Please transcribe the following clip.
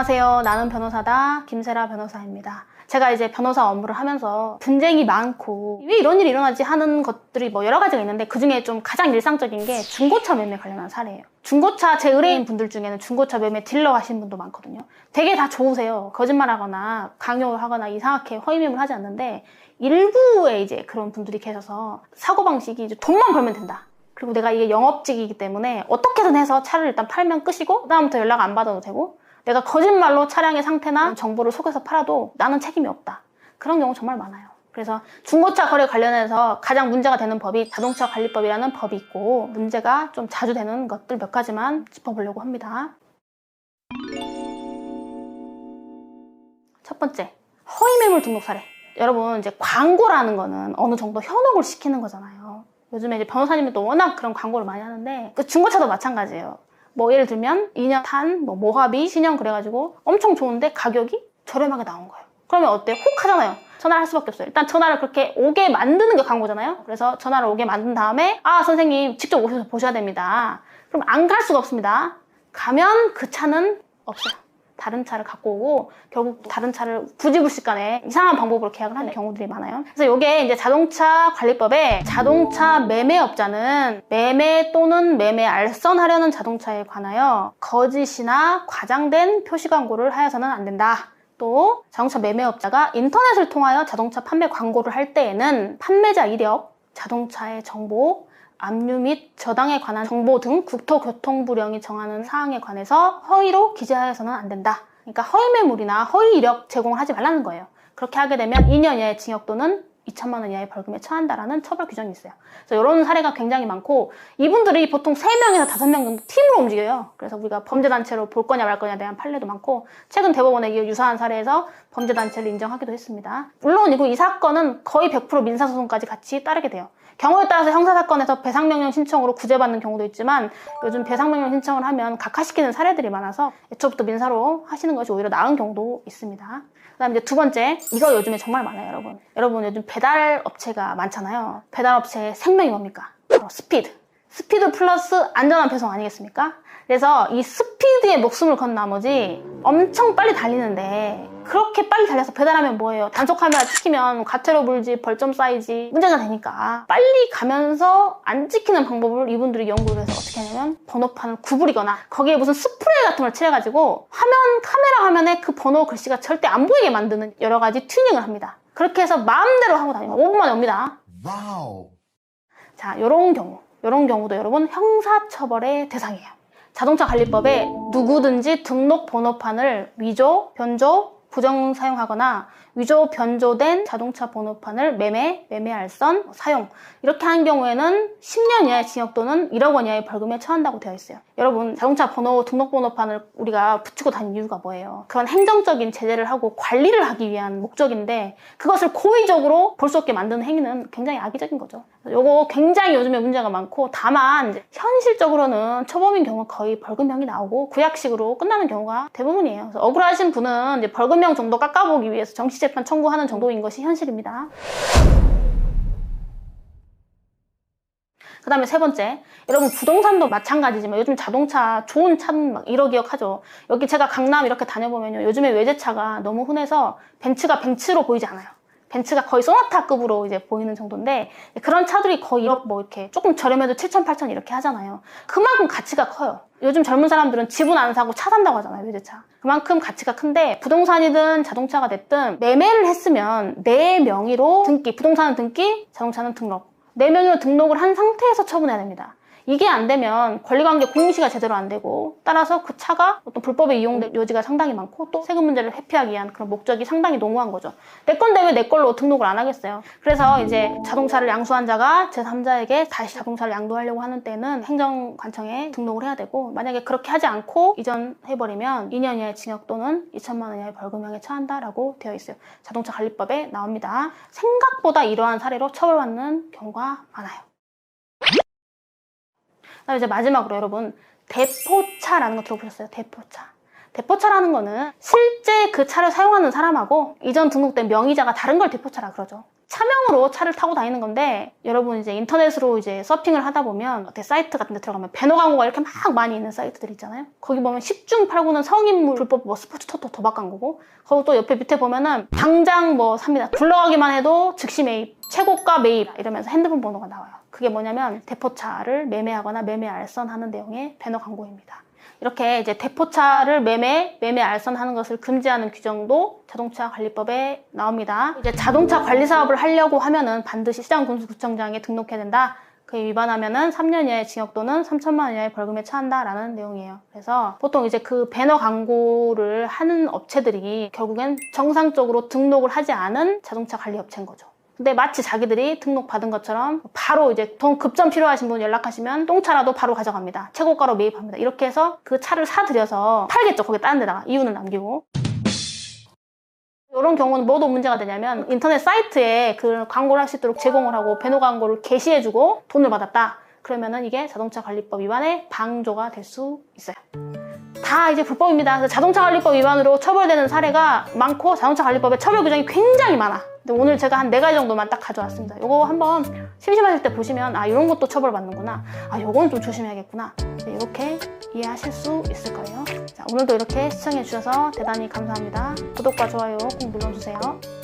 안녕하세요. 나는 변호사다. 김세라 변호사입니다. 제가 이제 변호사 업무를 하면서 분쟁이 많고 왜 이런 일이 일어나지 하는 것들이 뭐 여러 가지가 있는데 그 중에 좀 가장 일상적인 게 중고차 매매 관련한 사례예요. 중고차 제 의뢰인 분들 중에는 중고차 매매 딜러 하신 분도 많거든요. 되게 다 좋으세요. 거짓말하거나 강요를 하거나 이상하게 허위 매물 하지 않는데 일부의 이제 그런 분들이 계셔서 사고 방식이 이제 돈만 벌면 된다. 그리고 내가 이게 영업직이기 때문에 어떻게든 해서 차를 일단 팔면 끝이고 그다음부터 연락 안 받아도 되고 내가 거짓말로 차량의 상태나 정보를 속여서 팔아도 나는 책임이 없다. 그런 경우 정말 많아요. 그래서 중고차 거래 관련해서 가장 문제가 되는 법이 자동차 관리법이라는 법이 있고 문제가 좀 자주 되는 것들 몇 가지만 짚어보려고 합니다. 첫 번째, 허위 매물 등록 사례. 여러분 이제 광고라는 거는 어느 정도 현혹을 시키는 거잖아요. 요즘에 이제 변호사님들도 워낙 그런 광고를 많이 하는데 그 중고차도 마찬가지예요. 뭐 예를 들면 2년 탄, 뭐 모하비, 신형 그래가지고 엄청 좋은데 가격이 저렴하게 나온 거예요. 그러면 어때? 혹 하잖아요. 전화를 할 수밖에 없어요. 일단 전화를 그렇게 오게 만드는 게 광고잖아요. 그래서 전화를 오게 만든 다음에 아 선생님 직접 오셔서 보셔야 됩니다. 그럼 안 갈 수가 없습니다. 가면 그 차는 없어요. 다른 차를 갖고 오고 결국 다른 차를 부지불식간에 이상한 방법으로 계약을 하는 경우들이 많아요. 그래서 이게 이제 자동차 관리법에 자동차 매매업자는 매매 또는 매매 알선하려는 자동차에 관하여 거짓이나 과장된 표시 광고를 하여서는 안 된다. 또 자동차 매매업자가 인터넷을 통하여 자동차 판매 광고를 할 때에는 판매자 이력, 자동차의 정보, 압류 및 저당에 관한 정보 등 국토교통부령이 정하는 사항에 관해서 허위로 기재하여서는 안 된다. 그러니까 허위 매물이나 허위 이력 제공을 하지 말라는 거예요. 그렇게 하게 되면 2년 이하의 징역 또는 2천만 원 이하의 벌금에 처한다라는 처벌 규정이 있어요. 그래서 이런 사례가 굉장히 많고 이분들이 보통 3명에서 5명 정도 팀으로 움직여요. 그래서 우리가 범죄단체로 볼 거냐 말 거냐에 대한 판례도 많고 최근 대법원에 이 유사한 사례에서 범죄단체를 인정하기도 했습니다. 물론이고 이 사건은 거의 100% 민사소송까지 같이 따르게 돼요. 경우에 따라서 형사사건에서 배상명령 신청으로 구제받는 경우도 있지만 요즘 배상명령 신청을 하면 각하시키는 사례들이 많아서 애초부터 민사로 하시는 것이 오히려 나은 경우도 있습니다. 그 다음 이제 두 번째, 이거 요즘에 정말 많아요, 여러분. 여러분 요즘 배달 업체가 많잖아요. 배달 업체의 생명이 뭡니까? 바로 스피드. 스피드 플러스 안전한 배송 아니겠습니까? 그래서 이 스피드에 목숨을 건 나머지 엄청 빨리 달리는데 그렇게 빨리 달려서 배달하면 뭐예요? 단속 카메라 찍히면 과태료 물지 벌점 쌓이지 문제가 되니까 빨리 가면서 안 찍히는 방법을 이분들이 연구를 해서 어떻게 하냐면 번호판을 구부리거나 거기에 무슨 스프레이 같은 걸 칠해가지고 화면 카메라 화면에 그 번호 글씨가 절대 안 보이게 만드는 여러 가지 튜닝을 합니다. 그렇게 해서 마음대로 하고 다니면 5분 만에 옵니다. 와우. 자, 요런 경우, 요런 경우도 여러분 형사처벌의 대상이에요. 자동차 관리법에 누구든지 등록 번호판을 위조, 변조, 부정 사용하거나 위조, 변조된 자동차 번호판을 매매, 매매 알선, 사용 이렇게 한 경우에는 10년 이하의 징역 또는 1억 원 이하의 벌금에 처한다고 되어 있어요. 여러분 자동차 번호 등록 번호판을 우리가 붙이고 다니는 이유가 뭐예요? 그건 행정적인 제재를 하고 관리를 하기 위한 목적인데 그것을 고의적으로 볼 수 없게 만드는 행위는 굉장히 악의적인 거죠. 요거 굉장히 요즘에 문제가 많고 다만 현실적으로는 초범인 경우 거의 벌금형이 나오고 구약식으로 끝나는 경우가 대부분이에요. 그래서 억울하신 분은 벌금형 정도 깎아보기 위해서 정치 재판 청구하는 정도인 것이 현실입니다. 그 다음에 세 번째, 여러분 부동산도 마찬가지지만 요즘 자동차 좋은 차는 막 1억 2억 하죠. 여기 제가 강남 이렇게 다녀보면요. 요즘에 외제차가 너무 흔해서 벤츠가 벤츠로 보이지 않아요. 벤츠가 거의 소나타급으로 이제 보이는 정도인데 그런 차들이 거의 1억 뭐 이렇게 조금 저렴해도 7천 8천 이렇게 하잖아요. 그만큼 가치가 커요. 요즘 젊은 사람들은 집은 안 사고 차 산다고 하잖아요, 외제차. 그만큼 가치가 큰데 부동산이든 자동차가 됐든 매매를 했으면 내 명의로 등기, 부동산은 등기, 자동차는 등록. 내 명의로 등록을 한 상태에서 처분해야 됩니다. 이게 안 되면 권리관계 공시가 제대로 안 되고 따라서 그 차가 어떤 불법에 이용될 여지가 상당히 많고 또 세금 문제를 회피하기 위한 그런 목적이 상당히 농후한 거죠. 내 건데 왜 내 걸로 등록을 안 하겠어요? 그래서 이제 자동차를 양수한 자가 제3자에게 다시 자동차를 양도하려고 하는 때는 행정관청에 등록을 해야 되고 만약에 그렇게 하지 않고 이전해버리면 2년 이하의 징역 또는 2천만 원 이하의 벌금형에 처한다라고 되어 있어요. 자동차 관리법에 나옵니다. 생각보다 이러한 사례로 처벌받는 경우가 많아요. 그다음에 이제 마지막으로 여러분 대포차라는 거 들어보셨어요? 대포차. 대포차라는 거는 실제 그 차를 사용하는 사람하고 이전 등록된 명의자가 다른 걸 대포차라 그러죠. 차명으로 차를 타고 다니는 건데 여러분 이제 인터넷으로 이제 서핑을 하다 보면 어떻게 사이트 같은 데 들어가면 배너 광고가 이렇게 막 많이 있는 사이트들 있잖아요. 거기 보면 10중 8구는 성인물 불법 뭐 스포츠 토토 도박 광고고 거기 또 옆에 밑에 보면은 당장 뭐 삽니다. 굴러가기만 해도 즉시 매입, 최고가 매입 이러면서 핸드폰 번호가 나와요. 그게 뭐냐면 대포차를 매매하거나 매매 알선하는 내용의 배너 광고입니다. 이렇게 이제 대포차를 매매, 매매 알선하는 것을 금지하는 규정도 자동차 관리법에 나옵니다. 이제 자동차 관리 사업을 하려고 하면은 반드시 시장군수구청장에 등록해야 된다. 그에 위반하면은 3년 이하의 징역 또는 3천만 원 이하의 벌금에 처한다라는 내용이에요. 그래서 보통 이제 그 배너 광고를 하는 업체들이 결국엔 정상적으로 등록을 하지 않은 자동차 관리 업체인 거죠. 근데 마치 자기들이 등록 받은 것처럼 바로 이제 돈 급전 필요하신 분 연락하시면 똥차라도 바로 가져갑니다. 최고가로 매입합니다. 이렇게 해서 그 차를 사들여서 팔겠죠. 거기 다른 데다가 이유는 남기고. 이런 경우는 뭐도 문제가 되냐면 인터넷 사이트에 그 광고를 할 수 있도록 제공을 하고 배너 광고를 게시해주고 돈을 받았다. 그러면은 이게 자동차 관리법 위반의 방조가 될 수 있어요. 다 이제 불법입니다. 그래서 자동차 관리법 위반으로 처벌되는 사례가 많고 자동차 관리법에 처벌 규정이 굉장히 많아. 근데 오늘 제가 한 네 가지 정도만 딱 가져왔습니다. 이거 한번 심심하실 때 보시면 아 이런 것도 처벌받는구나. 아 요건 좀 조심해야겠구나. 네, 이렇게 이해하실 수 있을 거예요. 자, 오늘도 이렇게 시청해 주셔서 대단히 감사합니다. 구독과 좋아요 꼭 눌러주세요.